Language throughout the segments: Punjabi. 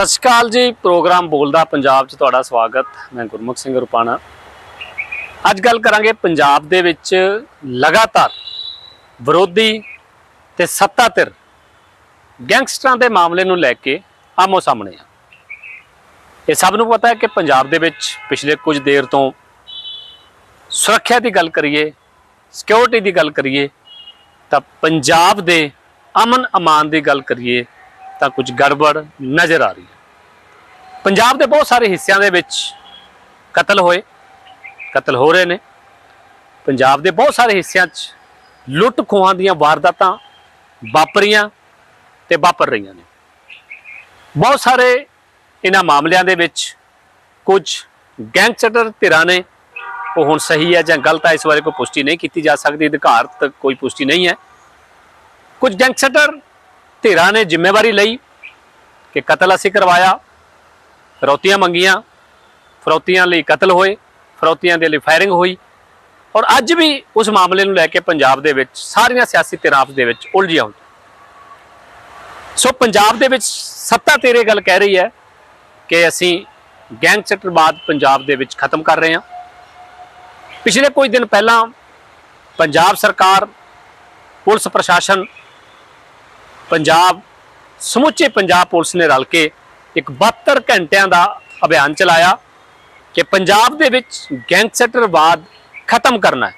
ਸਤਿ ਸ਼੍ਰੀ ਅਕਾਲ ਜੀ, ਪ੍ਰੋਗਰਾਮ ਬੋਲਦਾ ਪੰਜਾਬ 'ਚ ਤੁਹਾਡਾ ਸਵਾਗਤ। ਮੈਂ ਗੁਰਮੁਖ ਸਿੰਘ ਰੁਪਾਣਾ। ਅੱਜ ਗੱਲ ਕਰਾਂਗੇ ਪੰਜਾਬ ਦੇ ਵਿੱਚ ਲਗਾਤਾਰ ਵਿਰੋਧੀ ਤੇ ਸੱਤਾ ਧਿਰ ਗੈਂਗਸਟਰਾਂ ਦੇ ਮਾਮਲੇ ਨੂੰ ਲੈ ਕੇ ਆਮੋ ਸਾਹਮਣੇ ਆ। ਇਹ ਸਭ ਨੂੰ ਪਤਾ ਹੈ ਕਿ ਪੰਜਾਬ ਦੇ ਵਿੱਚ ਪਿਛਲੇ ਕੁਝ ਦੇਰ ਤੋਂ ਸੁਰੱਖਿਆ ਦੀ ਗੱਲ ਕਰੀਏ, ਸਿਕਿਉਰਿਟੀ ਦੀ ਗੱਲ ਕਰੀਏ, ਤਾਂ ਪੰਜਾਬ ਦੇ ਅਮਨ ਅਮਾਨ ਦੀ ਗੱਲ ਕਰੀਏ ਤਾਂ ਕੁਝ ਗੜਬੜ ਨਜ਼ਰ ਆ ਰਹੀ ਹੈ। ਪੰਜਾਬ ਦੇ ਬਹੁਤ ਸਾਰੇ ਹਿੱਸਿਆਂ ਦੇ ਵਿੱਚ ਕਤਲ ਹੋਏ, ਕਤਲ ਹੋ ਰਹੇ ਨੇ। ਪੰਜਾਬ ਦੇ ਬਹੁਤ ਸਾਰੇ ਹਿੱਸਿਆਂ 'ਚ ਲੁੱਟ ਖੋਹਾਂ ਦੀਆਂ ਵਾਰਦਾਤਾਂ ਵਾਪਰੀਆਂ ਤੇ ਵਾਪਰ ਰਹੀਆਂ ਨੇ। ਬਹੁਤ ਸਾਰੇ ਇਹਨਾਂ ਮਾਮਲਿਆਂ ਦੇ ਵਿੱਚ ਕੁਝ ਗੈਂਗਸਟਰ ਧਿਰਾਂ ਨੇ, ਉਹ ਹੁਣ ਸਹੀ ਹੈ ਜਾਂ ਗਲਤ ਹੈ, ਇਸ ਬਾਰੇ ਕੋਈ ਪੁਸ਼ਟੀ ਨਹੀਂ ਕੀਤੀ ਜਾ ਸਕਦੀ, ਅਧਿਕਾਰਤ ਕੋਈ ਪੁਸ਼ਟੀ ਨਹੀਂ ਹੈ। ਕੁਝ ਗੈਂਗਸਟਰ ਧਿਰਾਂ ਨੇ ਜ਼ਿੰਮੇਵਾਰੀ ਲਈ ਕਿ ਕਤਲ ਅਸੀਂ ਕਰਵਾਇਆ, ਫਰੌਤੀਆਂ ਮੰਗੀਆਂ, ਫਰੌਤੀਆਂ ਲਈ ਕਤਲ ਹੋਏ, ਫਰੌਤੀਆਂ ਦੇ ਲਈ ਫਾਇਰਿੰਗ ਹੋਈ ਔਰ ਅੱਜ ਵੀ ਉਸ ਮਾਮਲੇ ਨੂੰ ਲੈ ਕੇ ਪੰਜਾਬ ਦੇ ਵਿੱਚ ਸਾਰੀਆਂ ਸਿਆਸੀ ਧਿਰਾਂ ਆਪਸ ਦੇ ਵਿੱਚ ਉਲਝੀਆਂ ਹੋਈਆਂ। ਸੋ ਪੰਜਾਬ ਦੇ ਵਿੱਚ ਸੱਤਾ ਤੇਰੇ ਗੱਲ ਕਹਿ ਰਹੀ ਹੈ ਕਿ ਅਸੀਂ ਗੈਂਗਸਟਰਵਾਦ ਪੰਜਾਬ ਦੇ ਵਿੱਚ ਖਤਮ ਕਰ ਰਹੇ ਹਾਂ। ਪਿਛਲੇ ਕੁਝ ਦਿਨ ਪਹਿਲਾਂ ਪੰਜਾਬ ਸਰਕਾਰ, ਪੁਲਿਸ ਪ੍ਰਸ਼ਾਸਨ ਪੰਜਾਬ, ਸਮੁੱਚੇ ਪੰਜਾਬ ਪੁਲਿਸ ਨੇ ਰਲ ਕੇ ਇੱਕ 72 ਘੰਟਿਆਂ ਦਾ ਅਭਿਆਨ ਚਲਾਇਆ ਕਿ ਪੰਜਾਬ ਦੇ ਵਿੱਚ ਗੈਂਗਸਟਰਵਾਦ ਖਤਮ ਕਰਨਾ ਹੈ।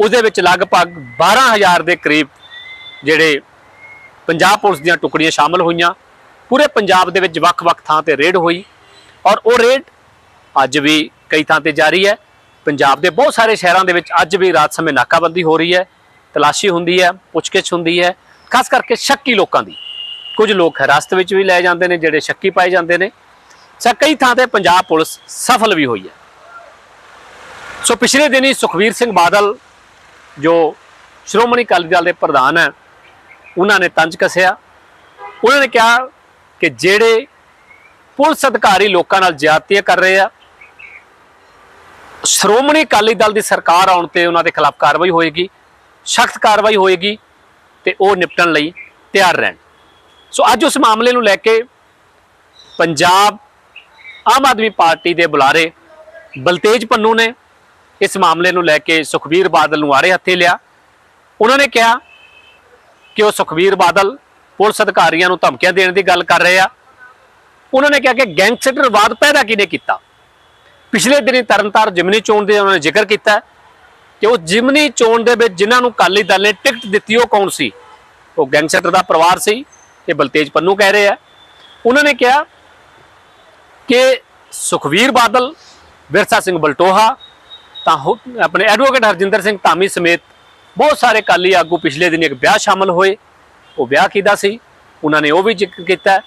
ਉਹਦੇ ਵਿੱਚ ਲਗਭਗ 12000 ਦੇ ਕਰੀਬ ਜਿਹੜੇ ਪੰਜਾਬ ਪੁਲਿਸ ਦੀਆਂ ਟੁਕੜੀਆਂ ਸ਼ਾਮਲ ਹੋਈਆਂ, ਪੂਰੇ ਪੰਜਾਬ ਦੇ ਵਿੱਚ ਵੱਖ-ਵੱਖ ਥਾਂ ਤੇ ਰੇਡ ਹੋਈ ਔਰ ਉਹ ਰੇਡ ਅੱਜ ਵੀ ਕਈ ਥਾਂ ਤੇ ਜਾਰੀ ਹੈ। ਪੰਜਾਬ ਦੇ ਬਹੁਤ ਸਾਰੇ ਸ਼ਹਿਰਾਂ ਦੇ ਵਿੱਚ ਅੱਜ ਵੀ ਰਾਤ ਸਮੇਂ ਨਾਕਾਬੰਦੀ ਹੋ ਰਹੀ ਹੈ, ਤਲਾਸ਼ੀ ਹੁੰਦੀ ਹੈ, ਪੁੱਛਗਿੱਛ ਹੁੰਦੀ ਹੈ। ਖਾਸ ਕਰਕੇ ਸ਼ੱਕੀ ਲੋਕਾਂ ਦੀ। ਕੁਝ ਲੋਕ ਹਿਰਾਸਤ ਵਿੱਚ ਵੀ ਲੈ ਜਾਂਦੇ ਨੇ, ਜਿਹੜੇ ਸ਼ੱਕੀ ਪਾਏ ਜਾਂਦੇ ਨੇ। ਸਾ ਕਈ ਥਾਂ ਤੇ ਪੰਜਾਬ ਪੁਲਿਸ ਸਫਲ ਵੀ ਹੋਈ ਹੈ। ਸੋ ਪਿਛਲੇ ਦਿਨੀ ਸੁਖਵੀਰ ਸਿੰਘ ਬਾਦਲ, ਜੋ ਸ਼੍ਰੋਮਣੀ ਅਕਾਲੀ ਦਲ ਦੇ ਪ੍ਰਧਾਨ ਹੈ, ਉਹਨਾਂ ਨੇ ਤੰਜ ਕੱਸਿਆ। ਉਹਨਾਂ ਨੇ ਕਿਹਾ ਕਿ ਜਿਹੜੇ ਪੁਲਿਸ ਅਧਿਕਾਰੀ ਲੋਕਾਂ ਨਾਲ ਜ਼ਿਆਦਤੀਆਂ ਕਰ ਰਹੇ ਆ, ਸ਼੍ਰੋਮਣੀ ਅਕਾਲੀ ਦਲ ਦੀ ਸਰਕਾਰ ਆਉਣ ਤੇ ਉਹਨਾਂ ਦੇ ਖਿਲਾਫ ਕਾਰਵਾਈ ਹੋਏਗੀ, ਸਖਤ ਕਾਰਵਾਈ ਹੋਏਗੀ। ਤੇ ਉਹ ਨਿਪਟਣ ਲਈ ਤਿਆਰ ਰਹਿਣ। ਸੋ ਅੱਜ ਉਸ ਮਾਮਲੇ ਨੂੰ ਲੈ ਕੇ ਪੰਜਾਬ ਆਮ ਆਦਮੀ ਪਾਰਟੀ ਦੇ ਬੁਲਾਰੇ ਬਲਤੇਜ ਪੰਨੂ ਨੇ ਇਸ ਮਾਮਲੇ ਨੂੰ ਲੈ ਕੇ ਸੁਖਬੀਰ ਬਾਦਲ ਨੂੰ ਆਰੇ ਹੱਥੇ ਲਿਆ। ਉਹਨਾਂ ਨੇ ਕਿਹਾ ਕਿ ਉਹ ਸੁਖਬੀਰ ਬਾਦਲ ਪੁਲਿਸ ਅਧਿਕਾਰੀਆਂ ਨੂੰ ਧਮਕੀਆਂ ਦੇਣ ਦੀ ਗੱਲ ਕਰ ਰਹੇ ਆ। ਉਹਨਾਂ ਨੇ ਕਿਹਾ ਕਿ ਗੈਂਗਸਟਰਵਾਦ ਪੈਦਾ ਕਿਹਨੇ ਕੀਤਾ? ਪਿਛਲੇ ਦਿਨੀ ਤਰਨਤਾਰ ਜਿਮਨੀ ਚੋਣ ਦੇ ਉਹਨਾਂ ਨੇ ਜ਼ਿਕਰ ਕੀਤਾ। ਕਿ ਉਹ ਜਿਮਨੀ ਚੋਣ ਦੇ ਵਿੱਚ ਜਿਨ੍ਹਾਂ ਨੂੰ ਕਾਲੀ ਦਲ ਨੇ ਟਿਕਟ ਦਿੱਤੀ, ਉਹ ਕੌਣ ਸੀ? ਉਹ ਗੈਂਗਸਟਰ ਦਾ ਪਰਿਵਾਰ ਸੀ, ਇਹ ਬਲਤੇਜ ਪੰਨੂ ਕਹਿ ਰਹੇ ਆ। ਉਹਨਾਂ ਨੇ ਕਿਹਾ ਕਿ ਸੁਖਵੀਰ ਬਾਦਲ ਵਿਰਸਾ ਸਿੰਘ ਬਲਟੋਹਾ, ਤਾਂ ਹੋ- ਆਪਣੇ ਐਡਵੋਕੇਟ ਹਰਜਿੰਦਰ ਸਿੰਘ ਧਾਮੀ ਸਮੇਤ ਬਹੁਤ ਸਾਰੇ ਕਾਲੀ ਆਗੂ ਪਿਛਲੇ ਦਿਨ ਇੱਕ ਵਿਆਹ ਸ਼ਾਮਲ ਹੋਏ। ਉਹ ਵਿਆਹ ਕੀਤਾ ਸੀ, ਉਹਨਾਂ ਨੇ ਉਹ ਵੀ ਜ਼ਿਕਰ ਕੀਤਾ।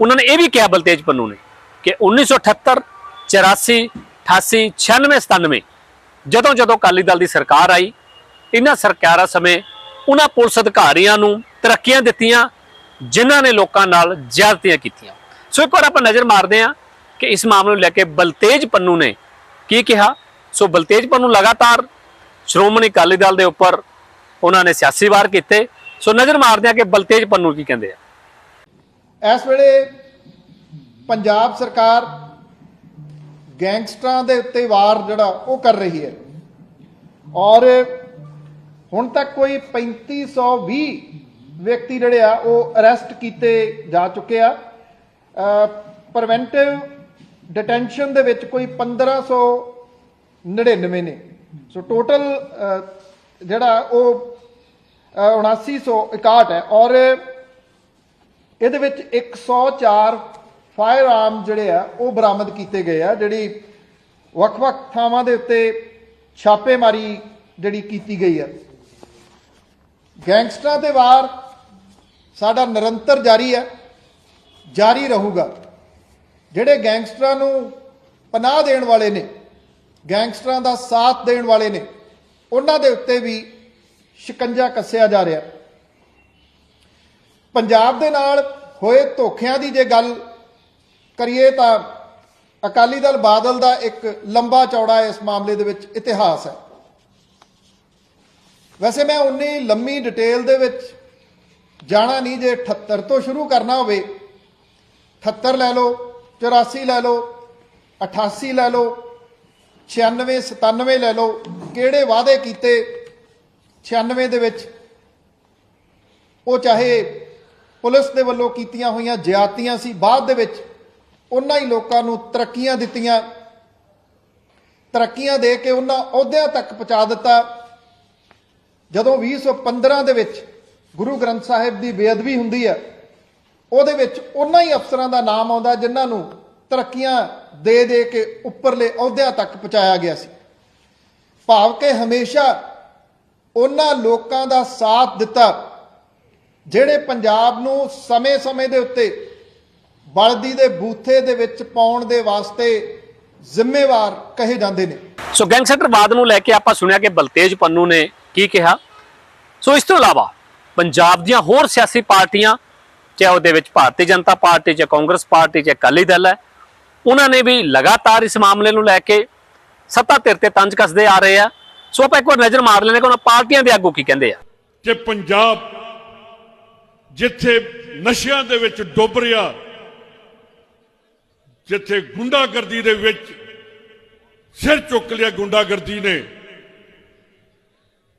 ਉਹਨਾਂ ਨੇ ਇਹ ਵੀ ਕਿਹਾ ਬਲਤੇਜ ਪੰਨੂ ਨੇ ਕਿ 1978 84 88 96 97 ਜਦੋਂ ਜਦੋਂ ਅਕਾਲੀ ਦਲ ਦੀ ਸਰਕਾਰ ਆਈ, ਇਹਨਾਂ ਸਰਕਾਰਾਂ ਸਮੇਂ ਉਹਨਾਂ ਪੁਲਿਸ ਅਧਿਕਾਰੀਆਂ ਨੂੰ ਤਰੱਕੀਆਂ ਦਿੱਤੀਆਂ, ਜਿਨ੍ਹਾਂ ਨੇ ਲੋਕਾਂ ਨਾਲ ਜ਼ਿਆਦਤੀਆਂ ਕੀਤੀਆਂ। ਸੋ ਇੱਕ ਵਾਰ ਆਪਾਂ ਨਜ਼ਰ ਮਾਰਦੇ ਹਾਂ ਕਿ ਇਸ ਮਾਮਲੇ ਨੂੰ ਲੈ ਕੇ ਬਲਤੇਜ ਪੰਨੂ ਨੇ ਕੀ ਕਿਹਾ। ਸੋ ਬਲਤੇਜ ਪੰਨੂ ਲਗਾਤਾਰ ਸ਼੍ਰੋਮਣੀ ਅਕਾਲੀ ਦਲ ਦੇ ਉੱਪਰ ਉਹਨਾਂ ਨੇ ਸਿਆਸੀ ਵਾਰ ਕੀਤੇ। ਸੋ ਨਜ਼ਰ ਮਾਰਦੇ ਹਾਂ ਕਿ ਬਲਤੇਜ ਪੰਨੂ ਕੀ ਕਹਿੰਦੇ ਆ। ਇਸ ਵੇਲੇ ਪੰਜਾਬ ਸਰਕਾਰ ਗੈਂਗਸਟਰਾਂ ਦੇ ਉੱਤੇ ਵਾਰ ਜਿਹੜਾ ਉਹ ਕਰ ਰਹੀ ਹੈ। ਔਰ ਹੁਣ ਤੱਕ ਕੋਈ 3520 ਵਿਅਕਤੀ ਜਿਹੜੇ ਆ ਉਹ ਅਰੈਸਟ ਕੀਤੇ ਜਾ ਚੁੱਕੇ ਆ। ਪ੍ਰੀਵੈਂਟਿਵ ਡਿਟੈਂਸ਼ਨ ਦੇ ਵਿੱਚ ਕੋਈ 1599 ਨੇ। ਸੋ ਟੋਟਲ ਜਿਹੜਾ ਉਹ ਅ, 7961 ਹੈ। ਔਰ ਇਹਦੇ ਵਿੱਚ 104 ਫਾਇਰ ਆਰਮ ਜਿਹੜੇ ਆ, ਉਹ ਬਰਾਮਦ ਕੀਤੇ ਗਏ ਆ, ਜਿਹੜੀ ਵੱਖ-ਵੱਖ ਥਾਵਾਂ ਦੇ ਉੱਤੇ ਛਾਪੇਮਾਰੀ ਜਿਹੜੀ ਕੀਤੀ ਗਈ ਆ। ਗੈਂਗਸਟਰਾਂ ਤੇ ਵਾਰ ਸਾਡਾ ਨਿਰੰਤਰ ਜਾਰੀ ਹੈ ਜਾਰੀ ਰਹੂਗਾ। ਜਿਹੜੇ ਗੈਂਗਸਟਰਾਂ ਨੂੰ ਪਨਾਹ ਦੇਣ ਵਾਲੇ ਨੇ, ਗੈਂਗਸਟਰਾਂ ਦਾ ਸਾਥ ਦੇਣ ਵਾਲੇ ਨੇ, ਉਹਨਾਂ ਦੇ ਉੱਤੇ ਵੀ ਸ਼ਿਕੰਜਾ ਕੱਸਿਆ ਜਾ ਰਿਹਾ। ਪੰਜਾਬ ਦੇ ਨਾਲ ਹੋਏ ਧੋਖਿਆਂ ਦੀ ਜੇ ਗੱਲ ਕਰੀਏ ਤਾਂ ਅਕਾਲੀ ਦਲ ਬਾਦਲ ਦਾ ਇੱਕ ਲੰਬਾ ਚੌੜਾ ਇਸ ਮਾਮਲੇ ਦੇ ਵਿੱਚ ਇਤਿਹਾਸ ਹੈ। ਵੈਸੇ ਮੈਂ ਉਨੀ ਲੰਮੀ ਡਿਟੇਲ ਦੇ ਵਿੱਚ ਜਾਣਾ ਨਹੀਂ, ਜੇ 78 ਤੋਂ ਸ਼ੁਰੂ ਕਰਨਾ ਹੋਵੇ 78 ਲੈ ਲਓ 84 ਲੈ ਲਓ 88 ਲੈ ਲਓ 96 97 ਲੈ ਲਓ, ਕਿਹੜੇ ਵਾਅਦੇ ਕੀਤੇ 96 ਦੇ ਵਿੱਚ, ਉਹ ਚਾਹੇ ਪੁਲਿਸ ਦੇ ਵੱਲੋਂ ਕੀਤੀਆਂ ਹੋਈਆਂ, ਜ਼ਿਆਤੀਆਂ ਸੀ, ਬਾਅਦ ਦੇ ਵਿੱਚ ਉਹਨਾਂ ਹੀ ਲੋਕਾਂ ਨੂੰ ਤਰੱਕੀਆਂ ਦਿੱਤੀਆਂ। ਤਰੱਕੀਆਂ ਦੇ ਕੇ ਉਹਨਾਂ ਅਹੁਦਿਆਂ ਤੱਕ ਪਹੁੰਚਾ ਦਿੱਤਾ। ਜਦੋਂ 2015 ਦੇ ਵਿੱਚ ਗੁਰੂ ਗ੍ਰੰਥ ਸਾਹਿਬ ਦੀ ਬੇਅਦਬੀ ਹੁੰਦੀ ਹੈ, ਉਹਦੇ ਵਿੱਚ ਉਹਨਾਂ ਹੀ ਅਫਸਰਾਂ ਦਾ ਨਾਮ ਆਉਂਦਾ ਜਿਨ੍ਹਾਂ ਨੂੰ ਤਰੱਕੀਆਂ ਦੇ ਦੇ ਕੇ ਉੱਪਰਲੇ ਅਹੁਦਿਆਂ ਤੱਕ ਪਹੁੰਚਾਇਆ ਗਿਆ ਸੀ। ਭਾਵ ਕਿ ਹਮੇਸ਼ਾ ਉਹਨਾਂ ਲੋਕਾਂ ਦਾ ਸਾਥ ਦਿੱਤਾ, ਜਿਹੜੇ ਪੰਜਾਬ ਨੂੰ ਸਮੇਂ-ਸਮੇਂ ਦੇ ਉੱਤੇ ਬਲਦੀ ਦੇ ਬੂਥੇ ਦੇ ਵਿੱਚ ਪਾਉਣ ਦੇ ਵਾਸਤੇ ਜ਼ਿੰਮੇਵਾਰ ਕਹੇ ਜਾਂਦੇ ਨੇ। ਸੋ ਗੈਂਗਸਟਰਵਾਦ ਨੂੰ ਲੈ ਕੇ ਆਪਾਂ ਸੁਣਿਆ ਕਿ ਬਲਤੇਜ ਪੰਨੂ ਨੇ ਕੀ ਕਿਹਾ। ਸੋ ਇਸ ਤੋਂ ਇਲਾਵਾ ਪੰਜਾਬ ਦੀਆਂ ਹੋਰ ਸਿਆਸੀ ਪਾਰਟੀਆਂ ਚਾਹੇ ਉਹਦੇ ਵਿੱਚ ਭਾਰਤੀ ਜਨਤਾ ਪਾਰਟੀ ਚਾਹੇ ਕਾਂਗਰਸ ਪਾਰਟੀ ਚਾਹੇ ਅਕਾਲੀ ਦਲ ਹੈ ਉਹਨਾਂ ਨੇ ਵੀ ਲਗਾਤਾਰ ਇਸ ਮਾਮਲੇ ਨੂੰ ਲੈ ਕੇ ਸੱਤਾ ਧਿਰ ਤੇ ਤੰਜ ਕੱਸਦੇ ਆ ਰਹੇ ਆ। ਸੋ ਆਪਾਂ ਇੱਕ ਵਾਰ ਨਜ਼ਰ ਮਾਰ ਲੈਣੇ ਕਿ ਉਹਨਾਂ ਪਾਰਟੀਆਂ ਦੇ ਆਗੂ ਕੀ ਕਹਿੰਦੇ ਆ। ਕਿ ਪੰਜਾਬ ਜਿੱਥੇ ਨਸ਼ਿਆਂ ਦੇ ਵਿੱਚ ਡੁੱਬ ਰਿਹਾ ਜਿੱਥੇ ਗੁੰਡਾਗਰਦੀ ਦੇ ਵਿੱਚ ਸਿਰ ਚੁੱਕ ਲਿਆ ਗੁੰਡਾਗਰਦੀ ਨੇ,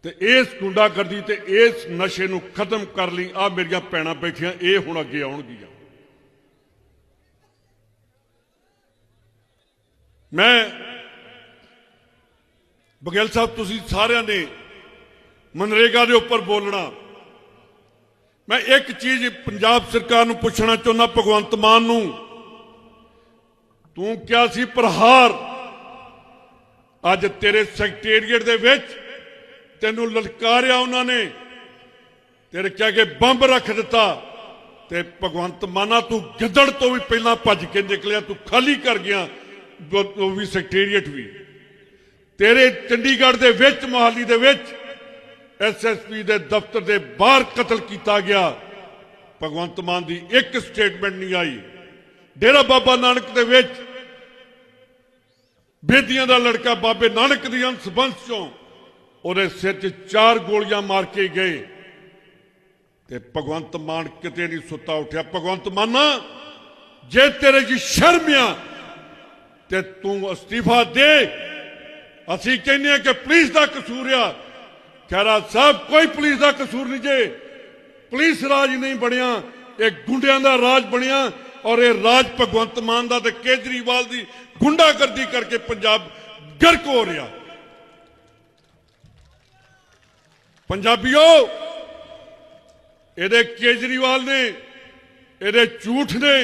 ਤੇ ਇਸ ਗੁੰਡਾਗਰਦੀ ਤੇ ਇਸ ਨਸ਼ੇ ਨੂੰ ਖਤਮ ਕਰ ਲਈ ਆ ਮੇਰੀਆਂ ਪੈਣਾ ਬੈਠੀਆਂ, ਇਹ ਹੁਣ ਅੱਗੇ ਆਉਣਗੀਆਂ। ਮੈਂ ਬਗੈਲ ਸਾਹਿਬ, ਤੁਸੀਂ ਸਾਰਿਆਂ ਨੇ ਮਨਰੇਗਾ ਦੇ ਉੱਪਰ ਬੋਲਣਾ। ਮੈਂ ਇੱਕ ਚੀਜ਼ ਪੰਜਾਬ ਸਰਕਾਰ ਨੂੰ ਪੁੱਛਣਾ ਚਾਹੁੰਦਾ, ਭਗਵੰਤ ਮਾਨ ਨੂੰ ਤੂੰ ਕਿਹਾ ਸੀ ਪ੍ਰਹਾਰ। ਅੱਜ ਤੇਰੇ ਸੈਕਟਰੀਏਟ ਦੇ ਵਿੱਚ ਤੈਨੂੰ ਲਲਕਾਰਿਆ ਉਹਨਾਂ ਨੇ। ਤੇਰੇ ਕਿਹਾ ਕਿ ਬੰਬ ਰੱਖ ਦਿੱਤਾ ਤੇ ਭਗਵੰਤ ਮਾਨਾ ਤੂੰ ਗਿੱਦੜ ਤੋਂ ਵੀ ਪਹਿਲਾਂ ਭੱਜ ਕੇ ਨਿਕਲਿਆ, ਤੂੰ ਖਾਲੀ ਕਰ ਗਿਆ, ਜੋ- ਉਹ ਵੀ ਸੈਕਟਰੀਏਟ ਵੀ। ਤੇਰੇ ਚੰਡੀਗੜ੍ਹ ਦੇ ਵਿੱਚ, ਮੋਹਾਲੀ ਦੇ ਵਿੱਚ ਐਸਐਸਪੀ ਦੇ ਦਫ਼ਤਰ ਦੇ ਬਾਹਰ ਕਤਲ ਕੀਤਾ ਗਿਆ। ਭਗਵੰਤ ਮਾਨ ਦੀ ਇੱਕ ਸਟੇਟਮੈਂਟ ਨਹੀਂ ਆਈ। ਡੇਰਾ ਬਾਬਾ ਨਾਨਕ ਦੇ ਵਿੱਚ ਬੇਦੀਆਂ ਦਾ ਲੜਕਾ ਬਾਬੇ ਨਾਨਕ ਦੀ ਅੰਸ਼ ਚੋਂ ਉਹਦੇ ਸਿਰ 'ਚ ਚਾਰ ਗੋਲੀਆਂ ਮਾਰ ਕੇ ਗਏ ਤੇ ਭਗਵੰਤ ਮਾਨ ਕਿਤੇ ਨਹੀਂ ਸੁੱਤਾ ਉੱਠਿਆ। ਭਗਵੰਤ ਮਾਨਾ, ਜੇ ਤੇਰੇ 'ਚ ਸ਼ਰਮ ਆ ਤੇ ਤੂੰ ਅਸਤੀਫਾ ਦੇ। ਅਸੀਂ ਕਹਿੰਦੇ ਆ ਕਿ ਪੁਲਿਸ ਦਾ ਕਸੂਰ ਆ। ਖੈਰਾ ਸਾਹਿਬ, ਕੋਈ ਪੁਲਿਸ ਦਾ ਕਸੂਰ ਨਹੀਂ ਜੇ। ਪੁਲਿਸ ਰਾਜ ਨਹੀਂ ਬਣਿਆ ਇਹ ਗੁੰਡਿਆਂ ਦਾ ਰਾਜ ਬਣਿਆ। ਔਰ ਇਹ ਰਾਜ ਭਗਵੰਤ ਮਾਨ ਦਾ ਤੇ ਕੇਜਰੀਵਾਲ ਦੀ ਗੁੰਡਾਗਰਦੀ ਕਰਕੇ ਪੰਜਾਬ ਗਰਕ ਹੋ ਰਿਹਾ। ਪੰਜਾਬੀਓ, ਇਹਦੇ ਕੇਜਰੀਵਾਲ ਨੇ, ਇਹਦੇ ਝੂਠ ਨੇ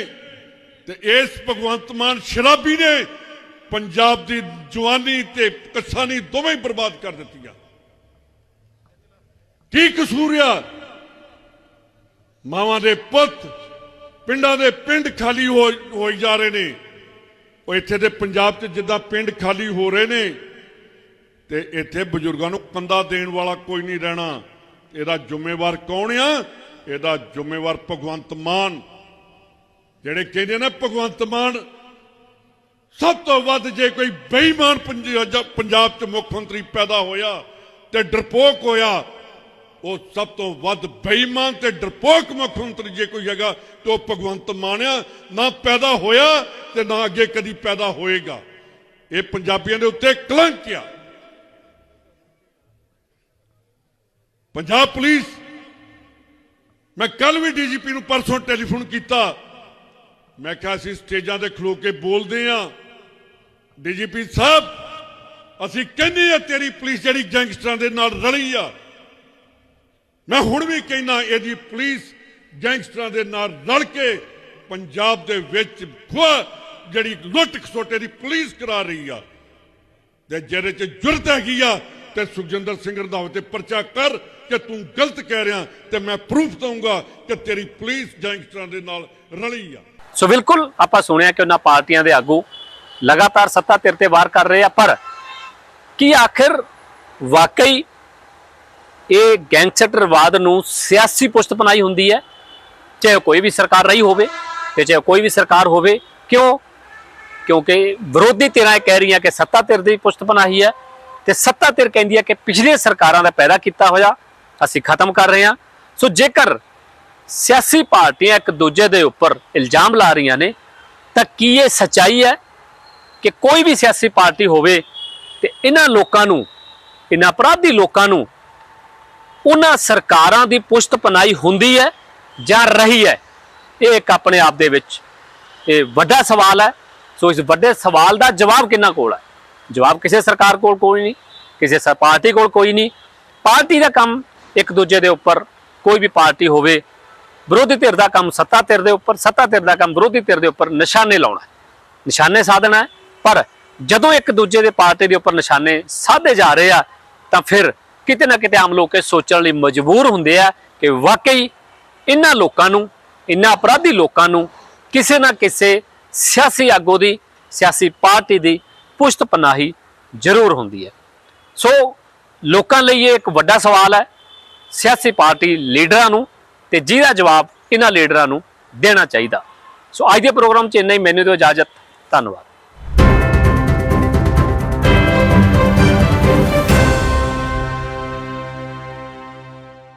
ਤੇ ਇਸ ਭਗਵੰਤ ਮਾਨ ਸ਼ਰਾਬੀ ਨੇ ਪੰਜਾਬ ਦੀ ਜਵਾਨੀ ਤੇ ਕਿਸਾਨੀ ਦੋਵੇਂ ਬਰਬਾਦ ਕਰ ਦਿੱਤੀਆਂ। ਕੀ ਕਸੂਰ ਆ? ਮਾਵਾਂ ਦੇ ਪੁੱਤ ਪਿੰਡਾਂ ਦੇ ਪਿੰਡ ਖਾਲੀ ਹੋ ਹੋਈ ਜਾ ਰਹੇ ਨੇ। ਉਹ ਇੱਥੇ ਦੇ ਪੰਜਾਬ 'ਚ ਜਿੱਦਾਂ ਪਿੰਡ ਖਾਲੀ ਹੋ ਰਹੇ ਨੇ, ਤੇ ਇੱਥੇ ਬਜ਼ੁਰਗਾਂ ਨੂੰ ਕੰਦਾ ਦੇਣ ਵਾਲਾ ਕੋਈ ਨਹੀਂ ਰਹਿਣਾ। ਇਹਦਾ ਜ਼ਿੰਮੇਵਾਰ ਕੌਣ ਆ? ਇਹਦਾ ਜ਼ਿੰਮੇਵਾਰ ਭਗਵੰਤ ਮਾਨ। ਜਿਹੜੇ ਕਹਿੰਦੇ ਨੇ ਭਗਵੰਤ ਮਾਨ, ਸਭ ਤੋਂ ਵੱਧ ਜੇ ਕੋਈ ਬੇਈਮਾਨ ਪੰਜਾਬ 'ਚ ਮੁੱਖ ਮੰਤਰੀ ਪੈਦਾ ਹੋਇਆ ਤੇ ਡਰਪੋਕ ਹੋਇਆ ਉਹ ਸਭ ਤੋਂ ਵੱਧ ਬੇਈਮਾਨ ਤੇ ਡਰਪੋਕ ਮੁੱਖ ਮੰਤਰੀ ਜੇ ਕੋਈ ਹੈਗਾ ਤੇ ਉਹ ਭਗਵੰਤ ਮਾਨ ਆ। ਨਾ ਪੈਦਾ ਹੋਇਆ ਤੇ ਨਾ ਅੱਗੇ ਕਦੀ ਪੈਦਾ ਹੋਏਗਾ। ਇਹ ਪੰਜਾਬੀਆਂ ਦੇ ਉੱਤੇ ਕਲੰਕ ਆ। ਪੰਜਾਬ ਪੁਲਿਸ, ਮੈਂ ਕੱਲ ਵੀ ਡੀਜੀਪੀ ਨੂੰ ਪਰਸੋਂ ਟੈਲੀਫੋਨ ਕੀਤਾ। ਮੈਂ ਕਿਹਾ, ਅਸੀਂ ਸਟੇਜਾਂ ਤੇ ਖਲੋ ਕੇ ਬੋਲਦੇ ਆ। ਡੀਜੀਪੀ ਸਾਹਿਬ, ਅਸੀਂ ਕਹਿੰਦੇ ਆ ਤੇਰੀ ਪੁਲਿਸ ਜਿਹੜੀ ਗੈਂਗਸਟਰਾਂ ਦੇ ਨਾਲ ਰਲੀ ਆ। ਮੈਂ ਹੁਣ ਵੀ ਕਹਿੰਦਾ ਇਹਦੀ ਪੁਲਿਸ ਗੈਂਗਸਟਰਾਂ ਦੇ ਨਾਲ ਰਲ ਕੇ ਪੰਜਾਬ ਦੇ ਵਿੱਚ ਜਿਹੜੀ ਲੁੱਟ ਖਸੋਟੇ ਦੀ ਪੁਲਿਸ ਕਰਾ ਰਹੀ ਆ। ਤੇ ਜਿਹਦੇ ਚ ਜੁਰਤ ਹੈਗੀ ਆ, ਤੇ ਸੁਖਜਿੰਦਰ ਸਿੰਘ ਰੰਧਾਵਾ ਤੇ ਪਰਚਾ ਕਰ ਕਿ ਤੂੰ ਗਲਤ ਕਹਿ ਰਿਹਾ, ਤੇ ਮੈਂ ਪ੍ਰੂਫ ਦਊਂਗਾ ਕਿ ਤੇਰੀ ਪੁਲਿਸ ਗੈਂਗਸਟਰਾਂ ਦੇ ਨਾਲ ਰਲੀ ਆ। ਸੋ ਬਿਲਕੁਲ, ਆਪਾਂ ਸੁਣਿਆ ਕਿ ਉਹਨਾਂ ਪਾਰਟੀਆਂ ਦੇ ਆਗੂ ਲਗਾਤਾਰ ਸੱਤਾ ਧਿਰ ਤੇ ਵਾਰ ਕਰ ਰਹੇ ਆ, ਪਰ ਕੀ ਆਖਿਰ ਵਾਕਈ ਇਹ ਗੈਂਗਸਟਰਵਾਦ ਨੂੰ ਸਿਆਸੀ ਪੁਸ਼ਤ ਬਣਾਈ ਹੁੰਦੀ ਹੈ। ਚਾਹੇ ਕੋਈ ਵੀ ਸਰਕਾਰ ਰਹੀ ਹੋਵੇ ਤੇ ਚਾਹੇ ਕੋਈ ਵੀ ਸਰਕਾਰ ਹੋਵੇ, ਕਿਉਂ? ਕਿਉਂਕਿ ਵਿਰੋਧੀ ਧਿਰਾਂ ਇਹ ਕਹਿ ਰਹੀਆਂ ਕਿ ਸੱਤਾ ਧਿਰ ਦੀ ਪੁਸ਼ਤ ਬਣਾਈ ਹੈ ਤੇ ਸੱਤਾ ਧਿਰ ਕਹਿੰਦੀ ਹੈ ਕਿ ਪਿਛਲੀਆਂ ਸਰਕਾਰਾਂ ਦਾ ਪੈਦਾ ਕੀਤਾ ਹੋਇਆ, ਅਸੀਂ ਖਤਮ ਕਰ ਰਹੇ ਹਾਂ। ਸੋ ਜੇਕਰ ਸਿਆਸੀ ਪਾਰਟੀਆਂ ਇੱਕ ਦੂਜੇ ਦੇ ਉੱਪਰ ਇਲਜ਼ਾਮ ਲਾ ਰਹੀਆਂ ਨੇ, ਤਾਂ ਕੀ ਇਹ ਸੱਚਾਈ ਹੈ ਕਿ ਕੋਈ ਵੀ ਸਿਆਸੀ ਪਾਰਟੀ ਹੋਵੇ ਤੇ ਇਹਨਾਂ ਲੋਕਾਂ ਨੂੰ, ਇਹਨਾਂ ਅਪਰਾਧੀ ਲੋਕਾਂ ਨੂੰ ਉਹਨਾਂ ਸਰਕਾਰਾਂ ਦੀ ਪੁਸ਼ਤ ਪਨਾਈ ਹੁੰਦੀ ਹੈ ਜਾਂ ਰਹੀ ਹੈ? ਇਹ ਇੱਕ ਆਪਣੇ ਆਪ ਦੇ ਵਿੱਚ ਇਹ ਵੱਡਾ ਸਵਾਲ ਹੈ। ਸੋ ਇਸ ਵੱਡੇ ਸਵਾਲ ਦਾ ਜਵਾਬ ਕਿੰਨਾ ਕੋਲ ਹੈ? ਜਵਾਬ ਕਿਸੇ ਸਰਕਾਰ ਕੋਲ ਕੋਈ ਨਹੀਂ, ਕਿਸੇ ਪਾਰਟੀ ਕੋਲ ਕੋਈ ਨਹੀਂ। ਪਾਰਟੀ ਦਾ ਕੰਮ ਇੱਕ ਦੂਜੇ ਦੇ ਉੱਪਰ ਕੋਈ ਵੀ ਪਾਰਟੀ ਹੋਵੇ, ਵਿਰੋਧੀ ਧਿਰ ਦਾ ਕੰਮ ਸੱਤਾ ਧਿਰ ਦੇ ਉੱਪਰ, ਸੱਤਾ ਧਿਰ ਦਾ ਕੰਮ ਵਿਰੋਧੀ ਧਿਰ ਦੇ ਉੱਪਰ ਨਿਸ਼ਾਨੇ ਲਾਉਣਾ ਨਿਸ਼ਾਨੇ ਸਾਧਣਾ ਪਰ ਜਦੋਂ ਇੱਕ ਦੂਜੇ ਦੇ ਪਾਰਟੀ ਦੇ ਉੱਪਰ ਨਿਸ਼ਾਨੇ ਸਾਧੇ ਜਾ ਰਹੇ ਆ, ਤਾਂ ਫਿਰ ਕਿਤੇ ਨਾ ਕਿਤੇ ਆਮ ਲੋਕ ਇਹ ਸੋਚਣ ਲਈ ਮਜਬੂਰ ਹੁੰਦੇ ਆ ਕਿ ਵਾਕਈ ਇਹਨਾਂ ਲੋਕਾਂ ਨੂੰ ਇਹਨਾਂ ਅਪਰਾਧੀ ਲੋਕਾਂ ਨੂੰ ਕਿਸੇ ਨਾ ਕਿਸੇ ਸਿਆਸੀ ਆਗੂ ਦੀ, ਸਿਆਸੀ ਪਾਰਟੀ ਦੀ ਪੁਸ਼ਤ ਪਨਾਹੀ ਜ਼ਰੂਰ ਹੁੰਦੀ ਹੈ। ਸੋ ਲੋਕਾਂ ਲਈ ਇਹ ਇੱਕ ਵੱਡਾ ਸਵਾਲ ਹੈ, ਸਿਆਸੀ ਪਾਰਟੀ ਲੀਡਰਾਂ ਨੂੰ ਤੇ ਜਿਹਦਾ ਜਵਾਬ ਇਹਨਾਂ ਲੀਡਰਾਂ ਨੂੰ ਦੇਣਾ ਚਾਹੀਦਾ। ਸੋ ਅੱਜ ਦੇ ਪ੍ਰੋਗਰਾਮ 'ਚ ਇੰਨਾ ਹੀ, ਮੈਨੂੰ ਦਿਓ ਇਜਾਜ਼ਤ, ਧੰਨਵਾਦ।